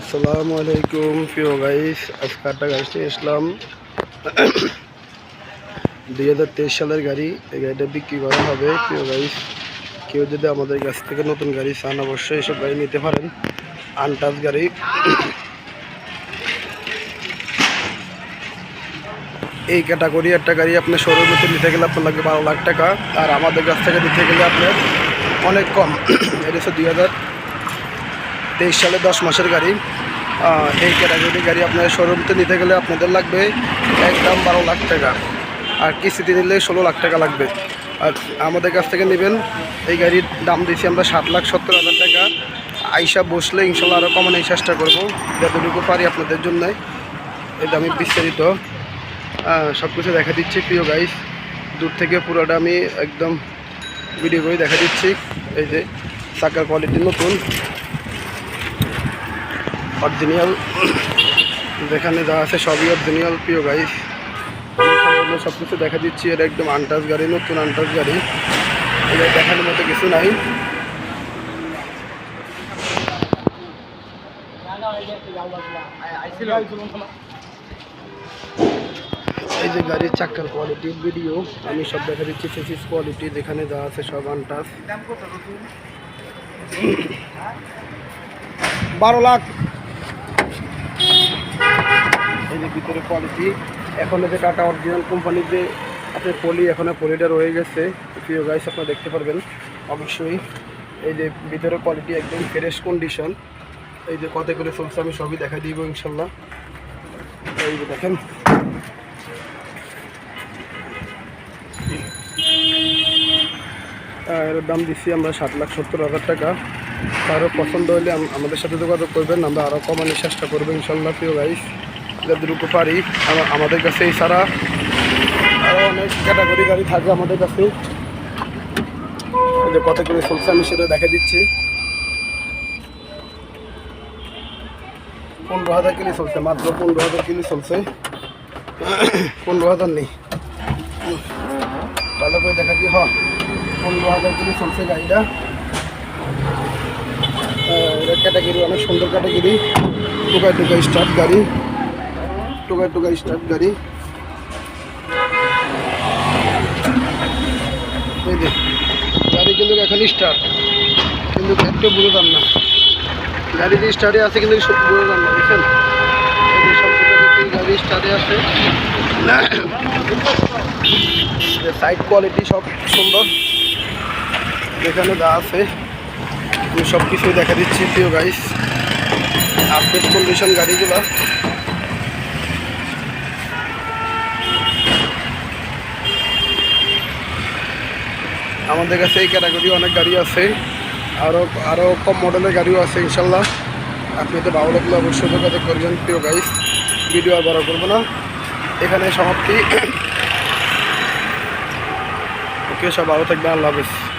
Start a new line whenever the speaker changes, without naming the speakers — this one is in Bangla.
আসসালামু আলাইকুম, প্রিয় গাইস আজকে একটা গাড়ি নিয়ে আসলাম। দুই সালের গাড়ি, এই গাড়িটা বিক্রি করা হবে, প্রিয় গাইস কেউ যদি আমাদের কাছ থেকে নতুন গাড়ি চান, অবশ্যই এসব গাড়ি নিতে পারেন। আনটাচ গাড়ি। এই ক্যাটাগরি একটা গাড়ি আপনার শোরুমেতে নিতে গেলে আপনার লাগবে বারো লাখ টাকা, আর আমাদের কাছ থেকে নিতে গেলে আপনার অনেক কম। এটা হচ্ছে দুই হাজার তেইশ সালে দশ মাসের গাড়ি। এই ক্যাটাগরি গাড়ি আপনার শোরুমতে নিতে গেলে আপনাদের লাগবে একদম বারো লাখ টাকা। আর কিস্তিতে নিলে ষোলো লাখ টাকা লাগবে। আর আমাদের কাছ থেকে নেবেন, এই গাড়ির দাম দিয়েছি আমরা সাত লাখ সত্তর হাজার টাকা। আইসা বসলে ইনশাল্লাহ আরও কমানোর চেষ্টা করব, যতটুকু পারি আপনাদের জন্য। এটা আমি বিস্তারিত। সব কিছু দেখা দিচ্ছি, প্রিয় গাইস দূর থেকে পুরোটা আমি একদম ভিডিও করে দেখা দিচ্ছি। এই যে, চাকার কোয়ালিটি নতুন। অরিজিনাল। যেখানে যা আছে সবই অরিজিনাল প্রিয় গাইস সব কিছু দেখা দিচ্ছি, এটা একদম আনটাচ গাড়ি, নতুন আনটাচ গাড়ি। এটা দেখানোর মতো কিছু নাই। এই যে গাড়ির চাক্কার কোয়ালিটি ভিডিও আমি সব দেখা দিচ্ছি ফেসিস কোয়ালিটি যেখানে যা আছে সব আনটাচ বারো লাখ এই যে ভিতরে কোয়ালিটি এখন যে টাটা অরিজিনাল কোম্পানির যে আপনার পলি এখনও পলিটা রয়ে গেছে। প্রিয় গাইস আপনারা দেখতে পারবেন, অবশ্যই। এই যে ভিতরে কোয়ালিটি একদম ফ্রেশ কন্ডিশন এই যে কত করে চলছে, আমি সবই দেখা দিব ইনশাল্লাহ। এই যে দেখেন। এর দাম দিচ্ছি আমরা সাত লাখ সত্তর হাজার টাকা। কারও পছন্দ হলে আম- আমাদের সাথে যোগাযোগ করবেন, আমরা আরও কমানোর চেষ্টা করব ইনশাল্লাহ, প্রিয় গাইস যতটুকু পারি আমাদের কাছে এছাড়া আরও অনেক ক্যাটাগরি গাড়ি থাকে আমাদের কাছে। যে কত করে চলছে, আমি সেটা দেখা দিচ্ছি। পনেরো হাজার কিলো চলছে, মাত্র পনেরো হাজার কিলো চলছে। পনেরো হাজার নেই। ভালো করে দেখা দিয়ে হ পনেরো হাজার কিলো চলছে গাড়িটা। ক্যাটাগরি অনেক সুন্দর ক্যাটাগরি টুকায় টুকায় স্টার্ট গাড়ি। টুকায় টুকায় স্টার্ট গাড়ি। গাড়ি কিন্তু এখন স্টার্ট কিন্তু একটু বুঝতাম না। গাড়ি যে স্টার্টে আছে কিন্তু সব বুঝতাম না গাড়ি স্টার্টে আছে। সাইড কোয়ালিটি সব সুন্দর। এখানে যা আছে সব কিছুই দেখা দিচ্ছি প্রিয় গাইস আপডেট কন্ডিশন গাড়িগুলো। আমাদের কাছে এই ক্যাটাগরি অনেক গাড়ি আছে। আরও আরও কম মডেলের গাড়িও আছে, ইনশাল্লাহ। আপনি তো ভালো লাগলে অবশ্যই যোগাযোগ করবেন, প্রিয় গাইস ভিডিও আর বড় করব না। এখানে সমাপ্তি। ওকে, সব ভালো থাকবে আল্লাহ হাফিজ।